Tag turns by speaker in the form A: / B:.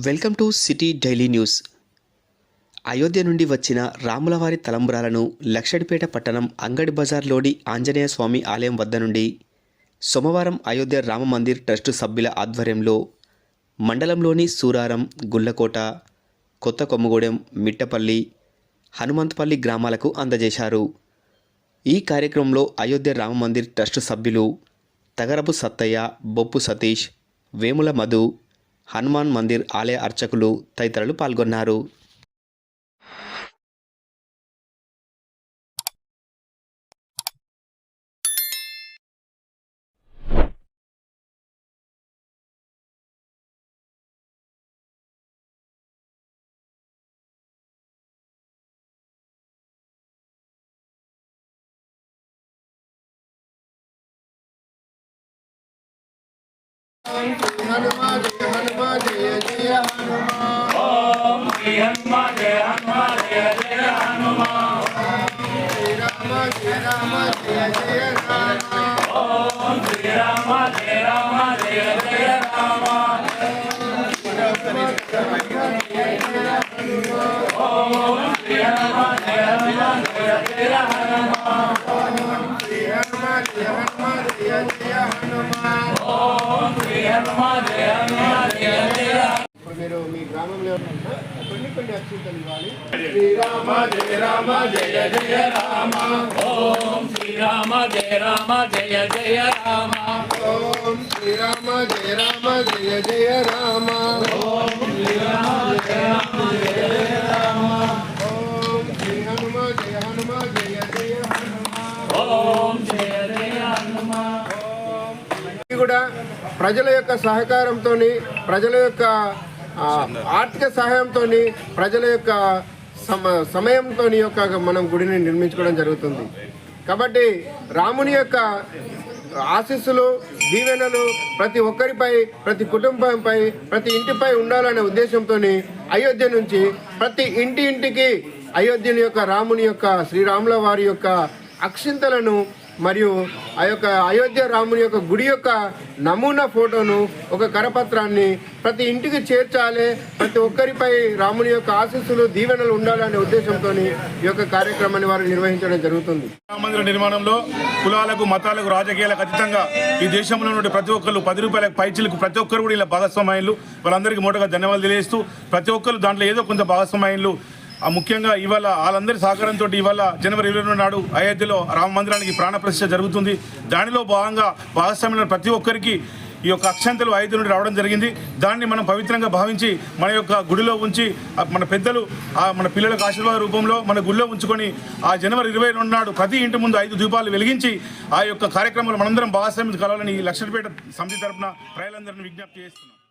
A: Welcome to city daily news. Ayodhya నుండి వచ్చిన రాములవారి తలంబ్రాలను లక్షడిపేట పట్టణం అంగడి బజార్లోని ఆంజనేయ స్వామి ఆలయం వద్ద నుండి సోమవారం అయోధ్య రామ మందిర్ ట్రస్టు సభ్యుల ఆధ్వర్యంలో మండలంలోని సూరారం గుల్లకోట కొత్త కొమ్మగూడెం మిట్టపల్లి హనుమంతపల్లి గ్రామాలకు అందజేశారు. ఈ కార్యక్రమంలో అయోధ్య రామ మందిర్ ట్రస్టు సభ్యులు తగరపు సత్తయ్య బొప్పు సతీష్ వేముల మధు హనుమాన్ మందిర్ ఆలయ అర్చకులు తదితరులు పాల్గొన్నారు.
B: జయ జయ హనుమాన్ ఓం శ్రీ జయ హనుమాన్ జయ జయ హనుమాన్ రామ జయ రామ జయ జయ రామ ఓం రామ జయ రామ జయ జయ రామ ఓం జయ రామ జయ జయ జయ హనుమాన్. ఇప్పుడు మీరు మీ గ్రామంలో కొన్ని కొన్ని అక్షింతలు ఇవ్వాలి. శ్రీరామ జయ రామ జయ జయ రామ.
C: శ్రీరామ జయ రామ జయ జయ రామ.
B: ఓం శ్రీరామ జయ రామ జయ జయ రామ. ఓం శ్రీ హనుమ కూడా ప్రజల యొక్క సహకారంతో ప్రజల యొక్క ఆర్థిక సహాయంతో ప్రజల యొక్క సమ సమయంతో యొక్క మనం గుడిని నిర్మించుకోవడం జరుగుతుంది. కాబట్టి రాముని యొక్క ఆశీస్సులు దీవెనలు ప్రతి ఒక్కరిపై ప్రతి కుటుంబంపై ప్రతి ఇంటిపై ఉండాలనే ఉద్దేశంతో అయోధ్య నుంచి ప్రతి ఇంటి ఇంటికి అయోధ్యని యొక్క రాముని యొక్క శ్రీరాముల వారి యొక్క అక్షింతలను మరియు ఆ యొక్క అయోధ్య రాముని యొక్క గుడి యొక్క నమూనా ఫోటోను ఒక కరపత్రాన్ని ప్రతి ఇంటికి చేర్చాలి ప్రతి ఒక్కరిపై రాముని యొక్క ఆశీస్సులు దీవెనలు ఉండాలనే ఉద్దేశంతో ఈ యొక్క కార్యక్రమాన్ని వారు నిర్వహించడం జరుగుతుంది.
D: రామ మందిర నిర్మాణంలో కులాలకు మతాలకు రాజకీయాలకు అతీతంగా ఈ దేశంలో నుండి ప్రతి ఒక్కరు పది రూపాయల పైచీలకు ప్రతి ఒక్కరు కూడా ఇలా భాగస్వామ్యాలు. వాళ్ళందరికీ మూటగా ధన్యవాదాలు తెలియజేస్తూ ప్రతి ఒక్కరు దాంట్లో ఏదో కొంత భాగస్వామ్యాలు ముఖ్యంగా ఇవాళ వాళ్ళందరి సహకారంతో ఇవాళ జనవరి ఇరవై రెండు నాడు అయోధ్యలో రామ మందిరానికి ప్రాణప్రతిష్ఠ జరుగుతుంది. దానిలో భాగంగా భాగస్వామ్యంలో ప్రతి ఒక్కరికి ఈ యొక్క అక్షంతలు ఐదు నుండి రావడం జరిగింది. దాన్ని మనం పవిత్రంగా భావించి మన యొక్క గుడిలో ఉంచి మన పెద్దలు ఆ మన పిల్లలకు ఆశీర్వాద రూపంలో మన గుడిలో ఉంచుకొని ఆ జనవరి ఇరవై రెండు నాడు ప్రతి ఇంటి ముందు ఐదు దీపాలు వెలిగించి ఆ యొక్క కార్యక్రమాలు మనందరం భాగస్వామ్యం కలవాలని ఈ లక్షలపేట సమితి తరపున ప్రజలందరినీ విజ్ఞప్తి చేస్తున్నాం.